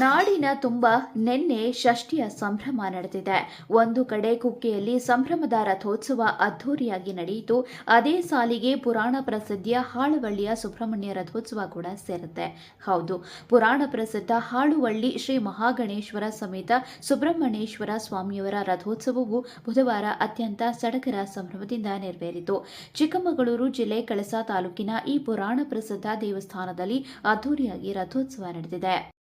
ನಾಡಿನ ತುಂಬ ನಿನ್ನೆ ಷಷ್ಠಿಯ ಸಂಭ್ರಮ ನಡೆದಿದೆ. ಒಂದು ಕಡೆ ಕುಕ್ಕೆಯಲ್ಲಿ ಸಂಭ್ರಮದ ರಥೋತ್ಸವ ಅದ್ಧೂರಿಯಾಗಿ ನಡೆಯಿತು. ಅದೇ ಸಾಲಿಗೆ ಪುರಾಣ ಪ್ರಸಿದ್ಧಿಯ ಹಾಳುವಳ್ಳಿಯ ಸುಬ್ರಹ್ಮಣ್ಯ ರಥೋತ್ಸವ ಕೂಡ ಸೇರುತ್ತೆ. ಹೌದು, ಪುರಾಣ ಪ್ರಸಿದ್ಧ ಹಾಳುವಳ್ಳಿ ಶ್ರೀ ಮಹಾಗಣೇಶ್ವರ ಸಮೇತ ಸುಬ್ರಹ್ಮಣ್ಯೇಶ್ವರ ಸ್ವಾಮಿಯವರ ರಥೋತ್ಸವವು ಬುಧವಾರ ಅತ್ಯಂತ ಸಡಗರ ಸಂಭ್ರಮದಿಂದ ನೆರವೇರಿತು. ಚಿಕ್ಕಮಗಳೂರು ಜಿಲ್ಲೆ ಕಳಸಾ ತಾಲೂಕಿನ ಈ ಪುರಾಣ ಪ್ರಸಿದ್ಧ ದೇವಸ್ಥಾನದಲ್ಲಿ ಅದ್ಧೂರಿಯಾಗಿ ರಥೋತ್ಸವ ನಡೆದಿದೆ.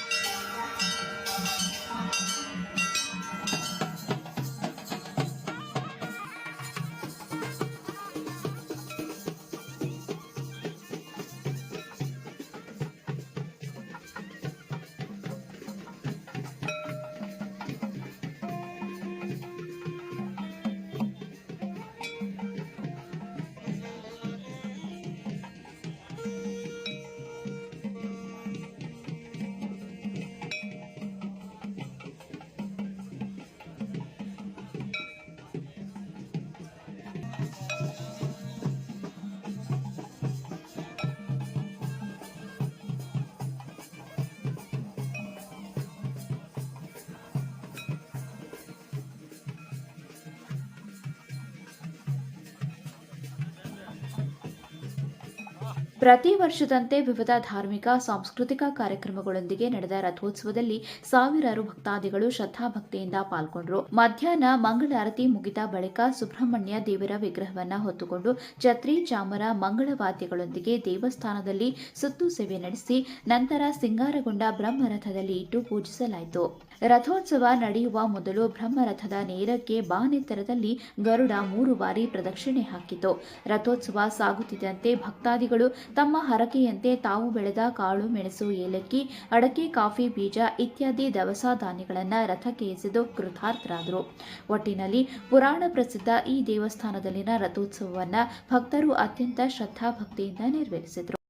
ಪ್ರತಿ ವರ್ಷದಂತೆ ವಿವಿಧ ಧಾರ್ಮಿಕ, ಸಾಂಸ್ಕೃತಿಕ ಕಾರ್ಯಕ್ರಮಗಳೊಂದಿಗೆ ನಡೆದ ರಥೋತ್ಸವದಲ್ಲಿ ಸಾವಿರಾರು ಭಕ್ತಾದಿಗಳು ಶ್ರದ್ಧಾಭಕ್ತಿಯಿಂದ ಪಾಲ್ಗೊಂಡರು. ಮಧ್ಯಾಹ್ನ ಮಂಗಳಾರತಿ ಮುಗಿದ ಬಳಿಕ ಸುಬ್ರಹ್ಮಣ್ಯ ದೇವರ ವಿಗ್ರಹವನ್ನು ಹೊತ್ತುಕೊಂಡು ಛತ್ರಿ ಚಾಮರ ಮಂಗಳವಾದ್ಯಗಳೊಂದಿಗೆ ದೇವಸ್ಥಾನದಲ್ಲಿ ಸುತ್ತು ಸೇವೆ ನಡೆಸಿ, ನಂತರ ಸಿಂಗಾರಗೊಂಡ ಬ್ರಹ್ಮರಥದಲ್ಲಿ ಇಟ್ಟು ಪೂಜಿಸಲಾಯಿತು. ರಥೋತ್ಸವ ನಡೆಯುವ ಮೊದಲು ಬ್ರಹ್ಮರಥದ ನೇರಕ್ಕೆ ಬಾನೆತ್ತರದಲ್ಲಿ ಗರುಡ ಮೂರು ಬಾರಿ ಪ್ರದಕ್ಷಿಣೆ ಹಾಕಿತು. ರಥೋತ್ಸವ ಸಾಗುತ್ತಿದ್ದಂತೆ ಭಕ್ತಾದಿಗಳು ತಮ್ಮ ಹರಕೆಯಂತೆ ತಾವು ಬೆಳೆದ ಕಾಳು, ಮೆಣಸು, ಏಲಕ್ಕಿ, ಅಡಕೆ, ಕಾಫಿ, ಬೀಜ ಇತ್ಯಾದಿ ದವಸ ಧಾನ್ಯಗಳನ್ನು ರಥಕ್ಕೆ ಎಸೆದು ಕೃತಾರ್ಥರಾದರು. ಒಟ್ಟಿನಲ್ಲಿ ಪುರಾಣ ಪ್ರಸಿದ್ಧ ಈ ದೇವಸ್ಥಾನದಲ್ಲಿನ ರಥೋತ್ಸವವನ್ನು ಭಕ್ತರು ಅತ್ಯಂತ ಶ್ರದ್ಧಾಭಕ್ತಿಯಿಂದ ನೆರವೇರಿಸಿದರು.